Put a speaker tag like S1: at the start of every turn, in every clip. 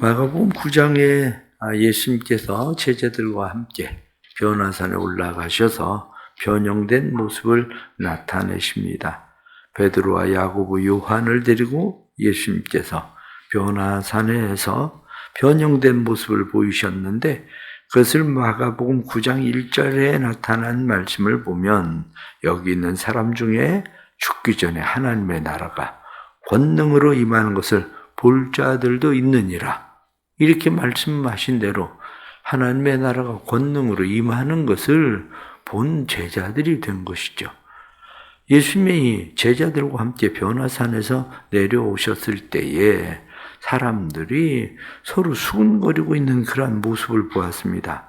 S1: 마가복음 9장에 아, 예수님께서 제자들과 함께 변화산에 올라가셔서 변형된 모습을 나타내십니다. 베드로와 야고보, 요한을 데리고 예수님께서 변화산에서 변형된 모습을 보이셨는데 그것을 마가복음 9장 1절에 나타난 말씀을 보면 여기 있는 사람 중에 죽기 전에 하나님의 나라가 권능으로 임하는 것을 볼 자들도 있느니라. 이렇게 말씀하신 대로 하나님의 나라가 권능으로 임하는 것을 본 제자들이 된 것이죠. 예수님이 제자들과 함께 변화산에서 내려오셨을 때에 사람들이 서로 수근거리고 있는 그러한 모습을 보았습니다.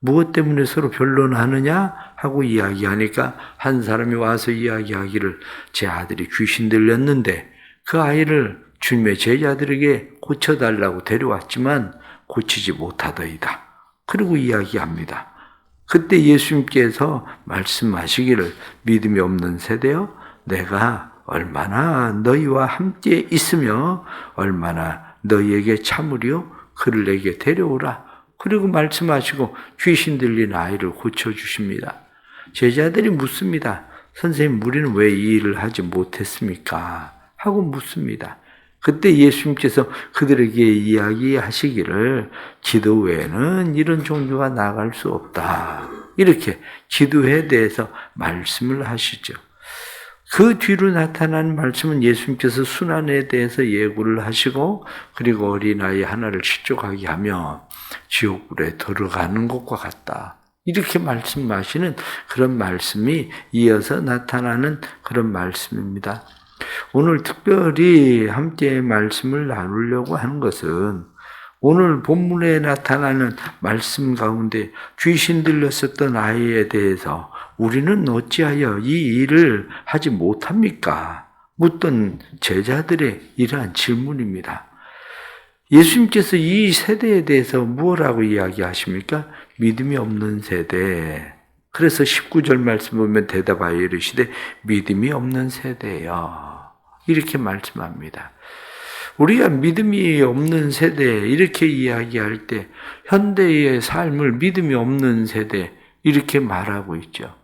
S1: 무엇 때문에 서로 변론하느냐 하고 이야기하니까 한 사람이 와서 이야기하기를 제 아들이 귀신 들렸는데 그 아이를 주님의 제자들에게 고쳐달라고 데려왔지만 고치지 못하더이다. 그리고 이야기합니다. 그때 예수님께서 말씀하시기를 믿음이 없는 세대여 내가 얼마나 너희와 함께 있으며 얼마나 너희에게 참으려 그를 내게 데려오라. 그리고 말씀하시고 귀신 들린 아이를 고쳐주십니다. 제자들이 묻습니다. 선생님, 우리는 왜 이 일을 하지 못했습니까? 하고 묻습니다. 그때 예수님께서 그들에게 이야기하시기를 기도 외에는 이런 종교가 나갈 수 없다. 이렇게 기도에 대해서 말씀을 하시죠. 그 뒤로 나타난 말씀은 예수님께서 순환에 대해서 예고를 하시고 그리고 어린아이 하나를 실족하게 하며 지옥불에 들어가는 것과 같다. 이렇게 말씀하시는 그런 말씀이 이어서 나타나는 그런 말씀입니다. 오늘 특별히 함께 말씀을 나누려고 하는 것은 오늘 본문에 나타나는 말씀 가운데 귀신 들렸었던 아이에 대해서 우리는 어찌하여 이 일을 하지 못합니까? 묻던 제자들의 이러한 질문입니다. 예수님께서 이 세대에 대해서 무엇라고 이야기하십니까? 믿음이 없는 세대. 그래서 19절 말씀 보면 대답하여 이르시되 믿음이 없는 세대여. 이렇게 말씀합니다. 우리가 믿음이 없는 세대 이렇게 이야기할 때 현대의 삶을 믿음이 없는 세대 이렇게 말하고 있죠.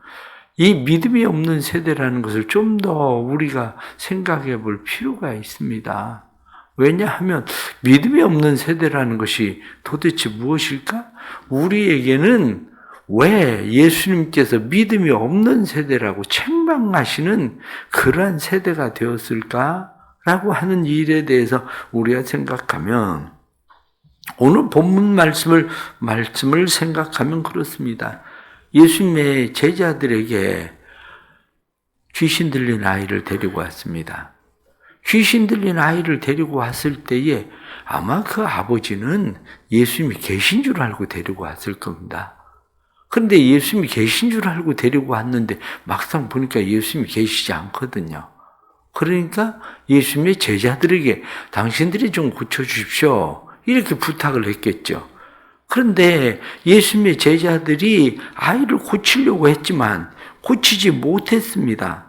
S1: 이 믿음이 없는 세대라는 것을 좀 더 우리가 생각해 볼 필요가 있습니다. 왜냐하면 믿음이 없는 세대라는 것이 도대체 무엇일까? 우리에게는 왜 예수님께서 믿음이 없는 세대라고 책망하시는 그러한 세대가 되었을까? 라고 하는 일에 대해서 우리가 생각하면 오늘 본문 말씀을 말씀을 생각하면 그렇습니다. 예수님의 제자들에게 귀신 들린 아이를 데리고 왔습니다. 귀신 들린 아이를 데리고 왔을 때에 아마 그 아버지는 예수님이 계신 줄 알고 데리고 왔을 겁니다. 그런데 예수님이 계신 줄 알고 데리고 왔는데 막상 보니까 예수님이 계시지 않거든요. 그러니까 예수님의 제자들에게 당신들이 좀 고쳐주십시오. 이렇게 부탁을 했겠죠. 그런데 예수님의 제자들이 아이를 고치려고 했지만 고치지 못했습니다.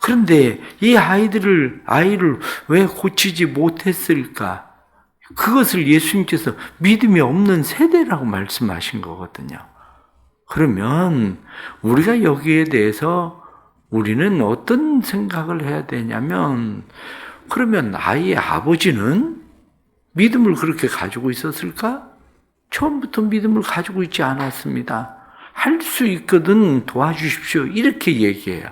S1: 그런데 이 아이들을, 아이를 왜 고치지 못했을까? 그것을 예수님께서 믿음이 없는 세대라고 말씀하신 거거든요. 그러면 우리가 여기에 대해서 우리는 어떤 생각을 해야 되냐면, 그러면 아이의 아버지는 믿음을 그렇게 가지고 있었을까? 처음부터 믿음을 가지고 있지 않았습니다. 할 수 있거든 도와주십시오. 이렇게 얘기해요.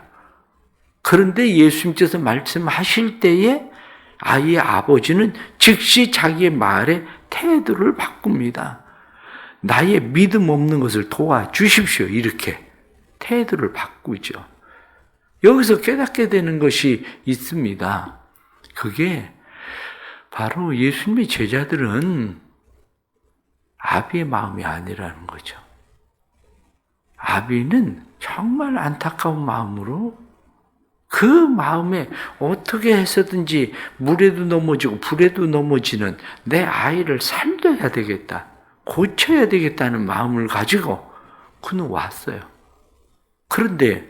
S1: 그런데 예수님께서 말씀하실 때에 아이의 아버지는 즉시 자기의 말에 태도를 바꿉니다. 나의 믿음 없는 것을 도와주십시오. 이렇게 태도를 바꾸죠. 여기서 깨닫게 되는 것이 있습니다. 그게 바로 예수님의 제자들은 아비의 마음이 아니라는 거죠. 아비는 정말 안타까운 마음으로 그 마음에 어떻게 해서든지 물에도 넘어지고 불에도 넘어지는 내 아이를 살려야 되겠다. 고쳐야 되겠다는 마음을 가지고 그는 왔어요. 그런데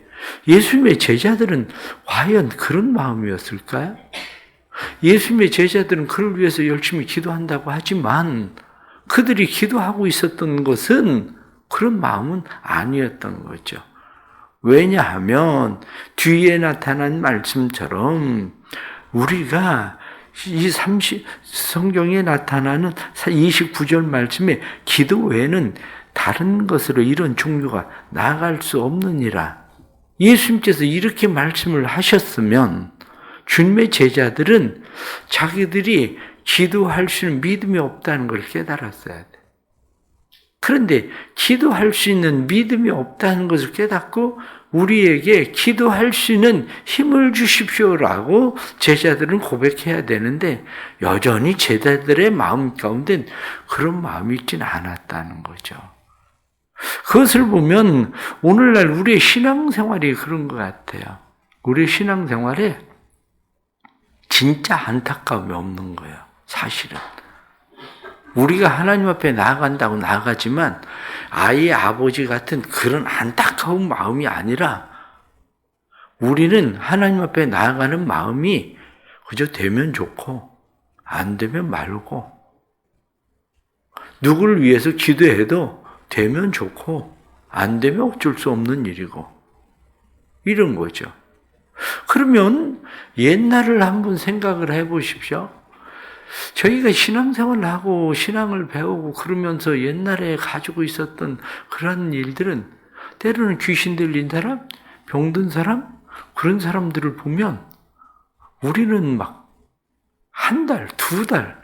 S1: 예수님의 제자들은 과연 그런 마음이었을까요? 예수님의 제자들은 그를 위해서 열심히 기도한다고 하지만 그들이 기도하고 있었던 것은 그런 마음은 아니었던 거죠. 왜냐하면 뒤에 나타난 말씀처럼 우리가 이 30, 성경에 나타나는 29절 말씀에 기도 외에는 다른 것으로 이런 종류가 나아갈 수 없느니라. 예수님께서 이렇게 말씀을 하셨으면 주님의 제자들은 자기들이 기도할 수 있는 믿음이 없다는 걸 깨달았어야 돼. 그런데 기도할 수 있는 믿음이 없다는 것을 깨닫고 우리에게 기도할 수 있는 힘을 주십시오라고 제자들은 고백해야 되는데 여전히 제자들의 마음 가운데 그런 마음이 있지는 않았다는 거죠. 그것을 보면 오늘날 우리의 신앙생활이 그런 것 같아요. 우리의 신앙생활에 진짜 안타까움이 없는 거예요. 사실은. 우리가 하나님 앞에 나아간다고 나아가지만 아이의 아버지 같은 그런 안타까운 마음이 아니라 우리는 하나님 앞에 나아가는 마음이 그저 되면 좋고 안 되면 말고 누구를 위해서 기도해도 되면 좋고 안 되면 어쩔 수 없는 일이고 이런 거죠. 그러면 옛날을 한번 생각을 해 보십시오. 저희가 신앙생활을 하고 신앙을 배우고 그러면서 옛날에 가지고 있었던 그런 일들은 때로는 귀신 들린 사람, 병든 사람, 그런 사람들을 보면 우리는 막 한 달, 두 달,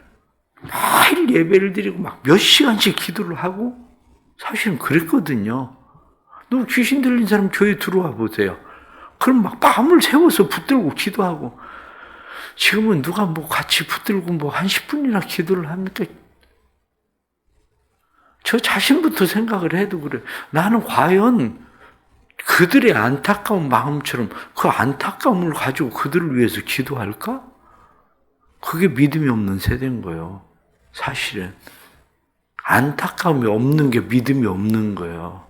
S1: 매일 예배를 드리고 막 몇 시간씩 기도를 하고 사실은 그랬거든요. 너 귀신 들린 사람 교회 들어와 보세요. 그럼 막 밤을 새워서 붙들고 기도하고 지금은 누가 뭐 같이 붙들고 뭐 한 10분이나 기도를 합니까? 저 자신부터 생각을 해도 그래. 나는 과연 그들의 안타까운 마음처럼 그 안타까움을 가지고 그들을 위해서 기도할까? 그게 믿음이 없는 세대인 거예요. 사실은. 안타까움이 없는 게 믿음이 없는 거예요.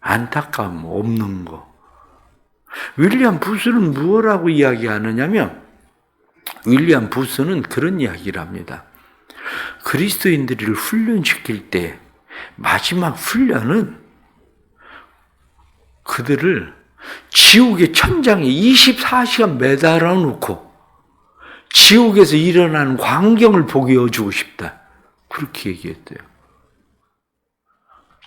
S1: 안타까움 없는 거. 윌리엄 부스는 무엇라고 이야기하느냐면 윌리엄 부스는 그런 이야기를 합니다. 그리스도인들을 훈련시킬 때 마지막 훈련은 그들을 지옥의 천장에 24시간 매달아 놓고 지옥에서 일어나는 광경을 보게 해주고 싶다. 그렇게 얘기했대요.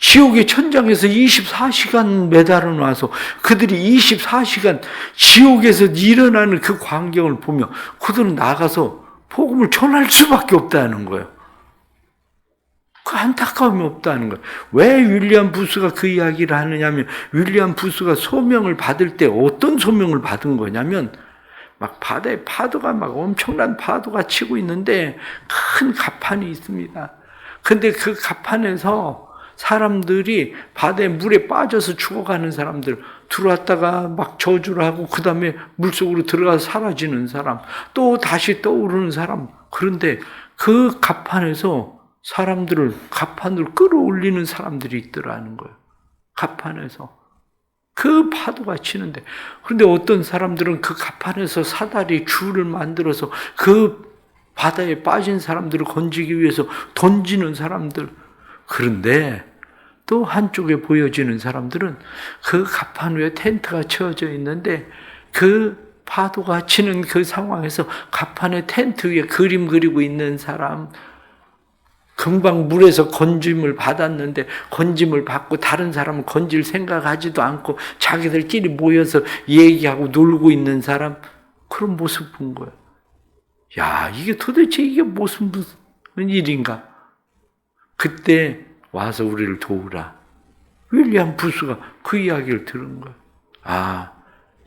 S1: 지옥의 천장에서 24시간 매달아 놔서 그들이 24시간 지옥에서 일어나는 그 광경을 보며 그들은 나가서 복음을 전할 수밖에 없다는 거예요. 그 안타까움이 없다는 거예요. 왜 윌리엄 부스가 그 이야기를 하느냐면 윌리엄 부스가 소명을 받을 때 어떤 소명을 받은 거냐면 막 바다에 파도가 막 엄청난 파도가 치고 있는데 큰 가판이 있습니다. 근데 그 가판에서 사람들이 바다에 물에 빠져서 죽어가는 사람들 들어왔다가 막 저주를 하고 그 다음에 물속으로 들어가서 사라지는 사람 또 다시 떠오르는 사람. 그런데 그 가판에서 사람들을 가판으로 끌어올리는 사람들이 있더라는 거예요. 가판에서. 그 파도가 치는데. 그런데 어떤 사람들은 그 가판에서 사다리 줄을 만들어서 그 바다에 빠진 사람들을 건지기 위해서 던지는 사람들 그런데 또 한쪽에 보여지는 사람들은 그 가판 위에 텐트가 쳐져 있는데 그 파도가 치는 그 상황에서 가판에 텐트 위에 그림 그리고 있는 사람, 금방 물에서 건짐을 받았는데 건짐을 받고 다른 사람은 건질 생각하지도 않고 자기들끼리 모여서 얘기하고 놀고 있는 사람 그런 모습 본 거예요. 야, 이게 도대체 이게 무슨 무슨 일인가? 그때 와서 우리를 도우라. 윌리엄 부스가 그 이야기를 들은 거예요. 아,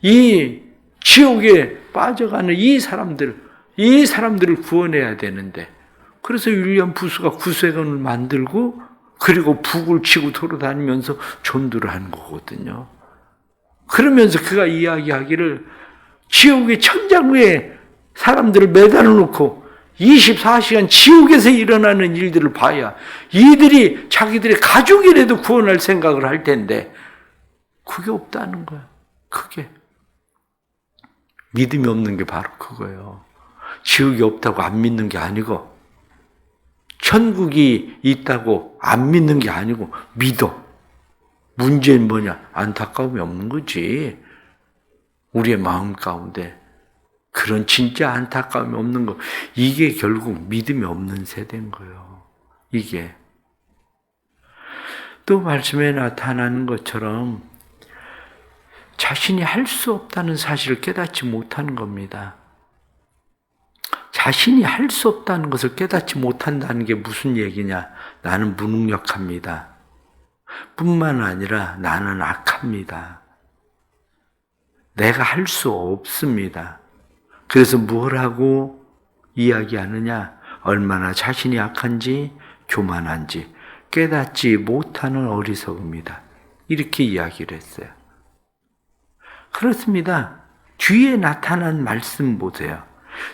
S1: 이 지옥에 빠져가는 이 사람들, 이 사람들을 구원해야 되는데, 그래서 윌리엄 부스가 구세건을 만들고, 그리고 북을 치고 돌아다니면서 전도를 하는 거거든요. 그러면서 그가 이야기하기를 지옥의 천장 위에 사람들을 매달아 놓고 24시간 지옥에서 일어나는 일들을 봐야 이들이 자기들의 가족이라도 구원할 생각을 할 텐데 그게 없다는 거야. 그게 믿음이 없는 게 바로 그거예요. 지옥이 없다고 안 믿는 게 아니고 천국이 있다고 안 믿는 게 아니고 믿어. 문제는 뭐냐? 안타까움이 없는 거지. 우리의 마음 가운데 그런 진짜 안타까움이 없는 거. 이게 결국 믿음이 없는 세대인 거예요. 이게. 또 말씀에 나타나는 것처럼 자신이 할 수 없다는 사실을 깨닫지 못하는 겁니다. 자신이 할 수 없다는 것을 깨닫지 못한다는 게 무슨 얘기냐? 나는 무능력합니다. 뿐만 아니라 나는 악합니다. 내가 할 수 없습니다. 그래서 뭘 하고 이야기하느냐? 얼마나 자신이 악한지, 교만한지 깨닫지 못하는 어리석음이다. 이렇게 이야기를 했어요. 그렇습니다. 뒤에 나타난 말씀 보세요.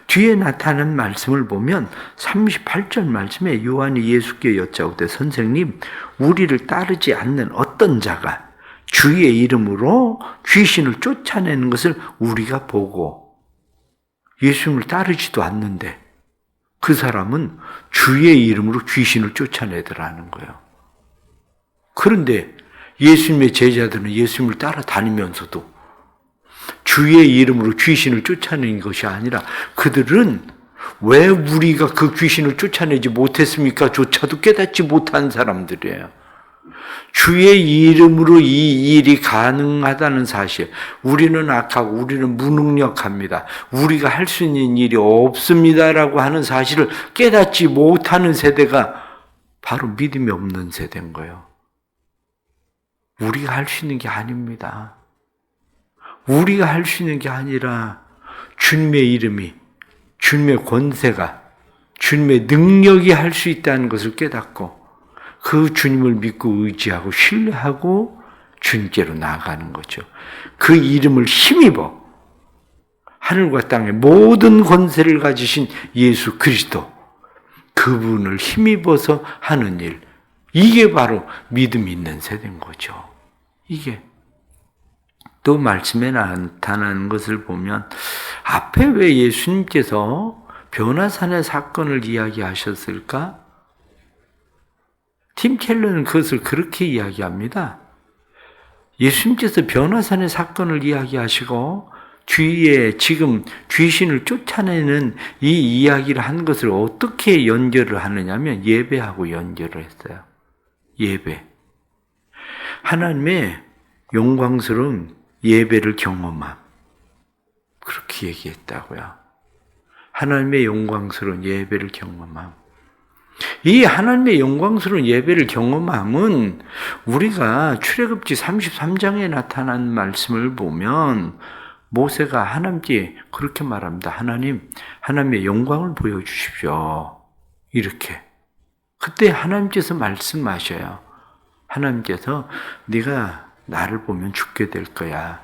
S1: 뒤에 나타난 말씀을 보면 38절 말씀에 요한이 예수께 여짜오되 선생님 우리를 따르지 않는 어떤 자가 주의 이름으로 귀신을 쫓아내는 것을 우리가 보고 예수님을 따르지도 않는데 그 사람은 주의 이름으로 귀신을 쫓아내더라는 거예요. 그런데 예수님의 제자들은 예수님을 따라다니면서도 주의 이름으로 귀신을 쫓아내는 것이 아니라 그들은 왜 우리가 그 귀신을 쫓아내지 못했습니까? 조차도 깨닫지 못한 사람들이에요. 주의 이름으로 이 일이 가능하다는 사실. 우리는 악하고 우리는 무능력합니다. 우리가 할 수 있는 일이 없습니다라고 하는 사실을 깨닫지 못하는 세대가 바로 믿음이 없는 세대인 거예요. 우리가 할 수 있는 게 아닙니다. 우리가 할 수 있는 게 아니라 주님의 이름이, 주님의 권세가, 주님의 능력이 할 수 있다는 것을 깨닫고 그 주님을 믿고 의지하고 신뢰하고 주님께로 나아가는 거죠. 그 이름을 힘입어 하늘과 땅의 모든 권세를 가지신 예수 그리스도 그분을 힘입어서 하는 일 이게 바로 믿음 있는 세대인 거죠. 이게 또 말씀에 나타나는 것을 보면 앞에 왜 예수님께서 변화산의 사건을 이야기하셨을까? 팀 켈러는 그것을 그렇게 이야기합니다. 예수님께서 변화산의 사건을 이야기하시고 주위에 지금 귀신을 쫓아내는 이 이야기를 한 것을 어떻게 연결을 하느냐면 예배하고 연결을 했어요. 예배. 하나님의 영광스러운 예배를 경험함. 그렇게 얘기했다고요. 하나님의 영광스러운 예배를 경험함. 이 하나님의 영광스러운 예배를 경험함은 우리가 출애굽기 33장에 나타난 말씀을 보면 모세가 하나님께 그렇게 말합니다. 하나님, 하나님의 영광을 보여주십시오. 이렇게. 그때 하나님께서 말씀하셔요. 하나님께서 네가 나를 보면 죽게 될 거야.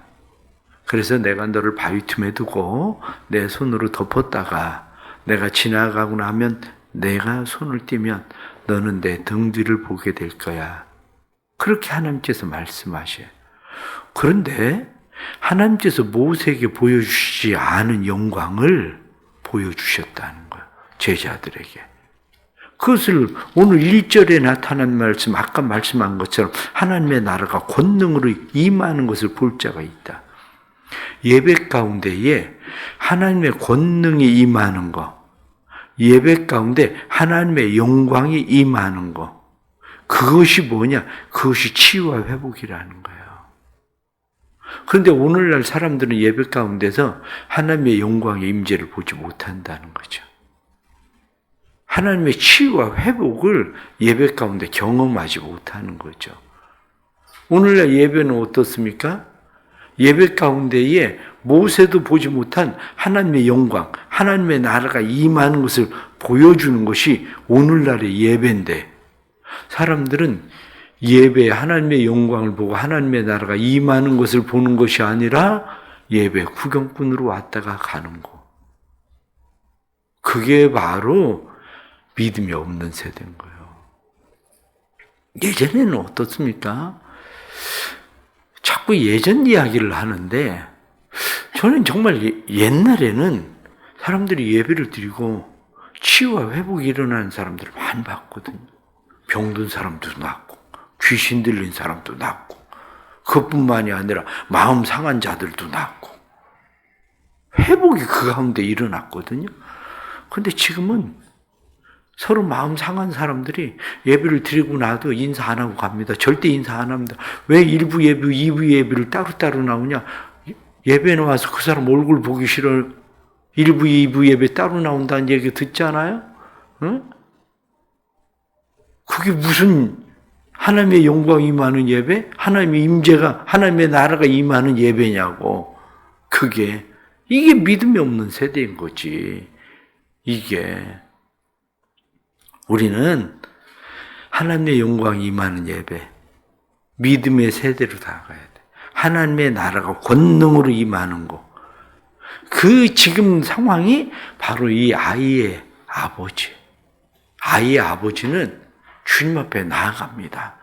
S1: 그래서 내가 너를 바위 틈에 두고 내 손으로 덮었다가 내가 지나가고 나면 내가 손을 떼면 너는 내 등 뒤를 보게 될 거야. 그렇게 하나님께서 말씀하셔요. 그런데 하나님께서 모세에게 보여주시지 않은 영광을 보여주셨다는 거예요. 제자들에게. 그것을 오늘 1절에 나타난 말씀, 아까 말씀한 것처럼 하나님의 나라가 권능으로 임하는 것을 볼 자가 있다. 예배 가운데에 하나님의 권능이 임하는 것, 예배 가운데 하나님의 영광이 임하는 것, 그것이 뭐냐? 그것이 치유와 회복이라는 거예요. 그런데 오늘날 사람들은 예배 가운데서 하나님의 영광의 임재를 보지 못한다는 거죠. 하나님의 치유와 회복을 예배 가운데 경험하지 못하는 거죠. 오늘날 예배는 어떻습니까? 예배 가운데에 모세도 보지 못한 하나님의 영광, 하나님의 나라가 임하는 것을 보여주는 것이 오늘날의 예배인데 사람들은 예배 하나님의 영광을 보고 하나님의 나라가 임하는 것을 보는 것이 아니라 예배 구경꾼으로 왔다가 가는 거. 그게 바로 믿음이 없는 세대인 거예요. 예전에는 어떻습니까? 자꾸 예전 이야기를 하는데 저는 정말 옛날에는 사람들이 예배를 드리고 치유와 회복이 일어나는 사람들을 많이 봤거든요. 병든 사람도 낫고 귀신 들린 사람도 낫고 그뿐만이 아니라 마음 상한 자들도 낫고 회복이 그 가운데 일어났거든요. 근데 지금은 서로 마음 상한 사람들이 예배를 드리고 나도 인사 안 하고 갑니다. 절대 인사 안 합니다. 왜 일부 예배, 이부 예배를 따로따로 나오냐? 예배 나와서 그 사람 얼굴 보기 싫어. 일부, 이부 예배 따로 나온다는 얘기 듣잖아요? 응? 그게 무슨 하나님의 영광이 임하는 예배? 하나님의 임재가, 하나님의 나라가 임하는 예배냐고. 그게, 이게 믿음이 없는 세대인 거지. 이게. 우리는 하나님의 영광이 임하는 예배, 믿음의 세대로 나가야 돼. 하나님의 나라가 권능으로 임하는 거. 그 지금 상황이 바로 이 아이의 아버지. 아이의 아버지는 주님 앞에 나아갑니다.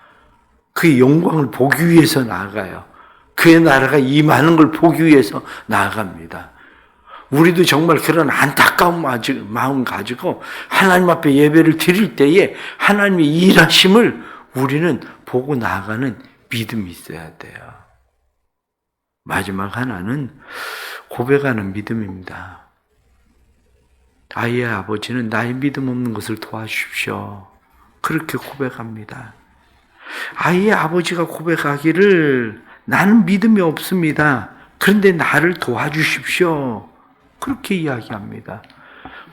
S1: 그의 영광을 보기 위해서 나아가요. 그의 나라가 임하는 걸 보기 위해서 나아갑니다. 우리도 정말 그런 안타까운 마음 가지고 하나님 앞에 예배를 드릴 때에 하나님의 일하심을 우리는 보고 나아가는 믿음이 있어야 돼요. 마지막 하나는 고백하는 믿음입니다. 아이의 아버지는 나의 믿음 없는 것을 도와주십시오. 그렇게 고백합니다. 아이의 아버지가 고백하기를 나는 믿음이 없습니다. 그런데 나를 도와주십시오. 그렇게 이야기합니다.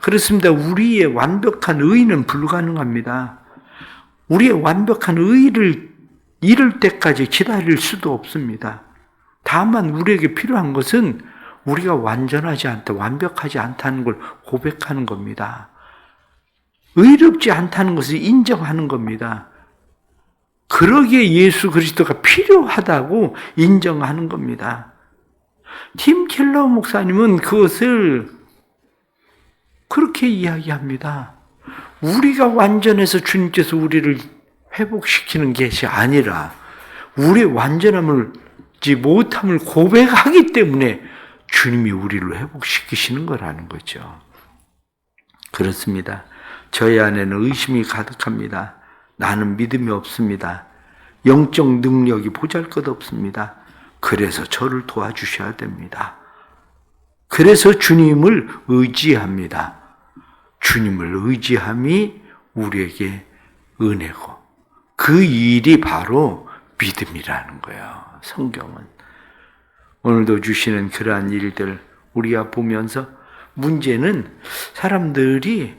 S1: 그렇습니다. 우리의 완벽한 의는 불가능합니다. 우리의 완벽한 의를 이룰 때까지 기다릴 수도 없습니다. 다만 우리에게 필요한 것은 우리가 완전하지 않다, 완벽하지 않다는 걸 고백하는 겁니다. 의롭지 않다는 것을 인정하는 겁니다. 그러기에 예수 그리스도가 필요하다고 인정하는 겁니다. 팀 켈러 목사님은 그것을 그렇게 이야기합니다. 우리가 완전해서 주님께서 우리를 회복시키는 것이 아니라 우리의 완전함을 못함을 고백하기 때문에 주님이 우리를 회복시키시는 거라는 거죠. 그렇습니다. 저희 안에는 의심이 가득합니다. 나는 믿음이 없습니다. 영적 능력이 보잘 것 없습니다. 그래서 저를 도와주셔야 됩니다. 그래서 주님을 의지합니다. 주님을 의지함이 우리에게 은혜고 그 일이 바로 믿음이라는 거예요. 성경은 오늘도 주시는 그러한 일들 우리가 보면서 문제는 사람들이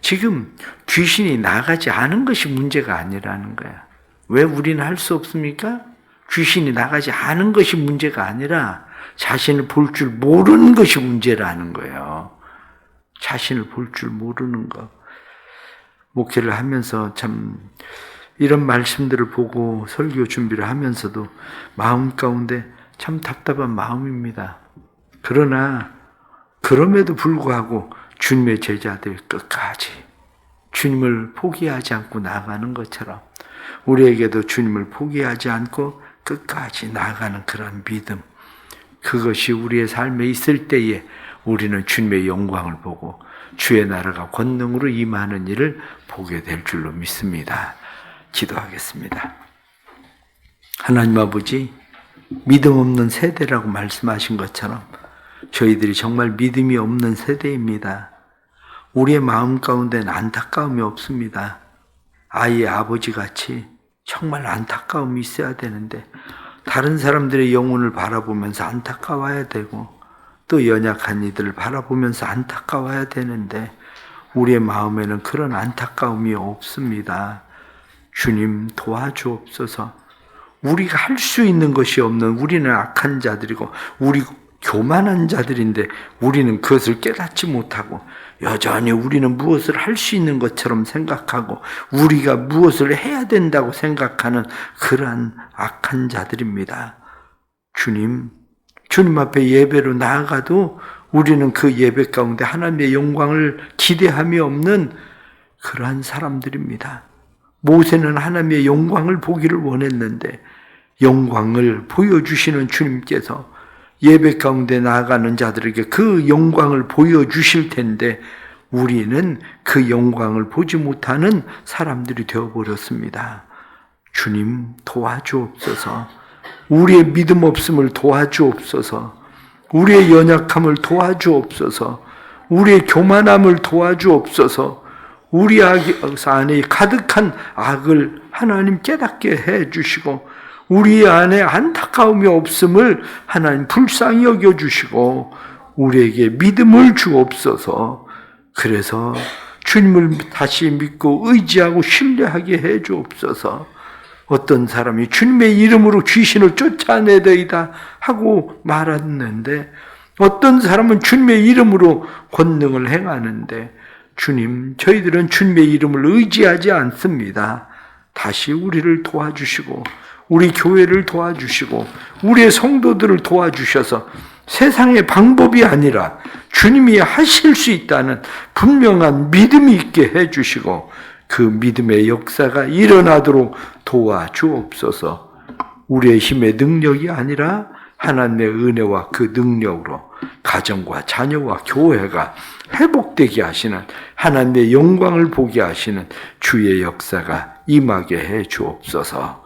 S1: 지금 귀신이 나가지 않은 것이 문제가 아니라는 거야. 왜 우리는 할 수 없습니까? 귀신이 나가지 않은 것이 문제가 아니라 자신을 볼 줄 모르는 것이 문제라는 거예요. 자신을 볼 줄 모르는 것. 목회를 하면서 참 이런 말씀들을 보고 설교 준비를 하면서도 마음 가운데 참 답답한 마음입니다. 그러나 그럼에도 불구하고 주님의 제자들 끝까지 주님을 포기하지 않고 나가는 것처럼 우리에게도 주님을 포기하지 않고 끝까지 나아가는 그런 믿음. 그것이 우리의 삶에 있을 때에 우리는 주님의 영광을 보고 주의 나라가 권능으로 임하는 일을 보게 될 줄로 믿습니다. 기도하겠습니다. 하나님 아버지, 믿음 없는 세대라고 말씀하신 것처럼 저희들이 정말 믿음이 없는 세대입니다. 우리의 마음 가운데는 안타까움이 없습니다. 아이의 아버지 같이 정말 안타까움이 있어야 되는데 다른 사람들의 영혼을 바라보면서 안타까워야 되고 또 연약한 이들을 바라보면서 안타까워야 되는데 우리의 마음에는 그런 안타까움이 없습니다. 주님 도와주옵소서. 우리가 할 수 있는 것이 없는 우리는 악한 자들이고 우리 교만한 자들인데 우리는 그것을 깨닫지 못하고 여전히 우리는 무엇을 할 수 있는 것처럼 생각하고 우리가 무엇을 해야 된다고 생각하는 그러한 악한 자들입니다. 주님, 주님 앞에 예배로 나아가도 우리는 그 예배 가운데 하나님의 영광을 기대함이 없는 그러한 사람들입니다. 모세는 하나님의 영광을 보기를 원했는데 영광을 보여주시는 주님께서 예배 가운데 나아가는 자들에게 그 영광을 보여주실 텐데 우리는 그 영광을 보지 못하는 사람들이 되어버렸습니다. 주님 도와주옵소서. 우리의 믿음 없음을 도와주옵소서. 우리의 연약함을 도와주옵소서. 우리의 교만함을 도와주옵소서. 우리 악 안에 가득한 악을 하나님 깨닫게 해 주시고 우리 안에 안타까움이 없음을 하나님 불쌍히 여겨 주시고 우리에게 믿음을 주옵소서. 그래서 주님을 다시 믿고 의지하고 신뢰하게 해 주옵소서. 어떤 사람이 주님의 이름으로 귀신을 쫓아내더이다 하고 말했는데 어떤 사람은 주님의 이름으로 권능을 행하는데 주님, 저희들은 주님의 이름을 의지하지 않습니다. 다시 우리를 도와주시고, 우리 교회를 도와주시고, 우리의 성도들을 도와주셔서 세상의 방법이 아니라 주님이 하실 수 있다는 분명한 믿음이 있게 해주시고, 그 믿음의 역사가 일어나도록 도와주옵소서. 우리의 힘의 능력이 아니라 하나님의 은혜와 그 능력으로 가정과 자녀와 교회가 회복되게 하시는 하나님의 영광을 보게 하시는 주의 역사가 임하게 해 주옵소서.